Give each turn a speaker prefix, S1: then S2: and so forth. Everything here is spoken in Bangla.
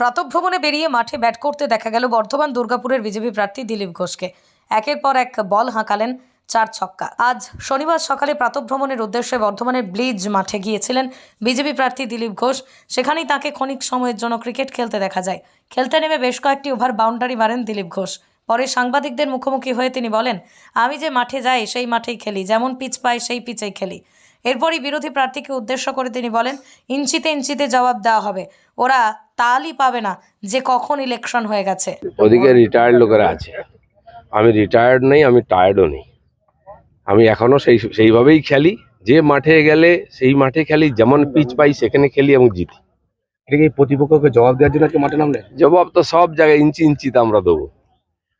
S1: প্রাতভ্রমণে বেরিয়ে মাঠে ব্যাট করতে দেখা গেল বর্ধমান দুর্গাপুরের বিজেপি প্রার্থী দিলীপ ঘোষকে। একের পর এক বল হাঁকালেন চার ছক্কা। আজ শনিবার সকালে প্রাতভ্রমণের উদ্দেশ্যে বর্ধমানের ব্লিজ মাঠে গিয়েছিলেন বিজেপি প্রার্থী দিলীপ ঘোষ। সেখানেই তাকে ক্ষণিক সময়ের জন্য ক্রিকেট খেলতে দেখা যায়। খেলতে নেমে বেশ কয়েকটি ওভার বাউন্ডারি মারেন দিলীপ ঘোষ। পরে সাংবাদিকদের মুখোমুখি হয়ে তিনি বলেন আমি যে মাঠে যাই সেই মাঠেই খেলি। যেমন পিচ পাই সেই পিচেই খেলি। এরপরই বিরোধী প্রার্থীকে উদ্দেশ্য করে তিনি বলেন ইঞ্চিতে ইঞ্চিতে জবাব দেওয়া হবে। ওরা তালই পাবে না যে কখন ইলেকশন হয়ে গেছে।
S2: ওদিকে রিটায়ার্ড লোকেরা আছে। আমি রিটায়ার্ড নেই আমি টায়ার্ডও নেই। আমি এখনও সেই সেইভাবেই খেলি। যে মাঠে গেলে সেই মাঠে খেলি যেমন পিচ পাই সেখানে খেলি এবং জিতি।
S3: এটা কি প্রতিপক্ষকে জবাব দেওয়ার জন্য মাঠে নামলে?
S2: জবাব তো সব জায়গায় ইঞ্চি ইঞ্চিতে আমরা দেবো।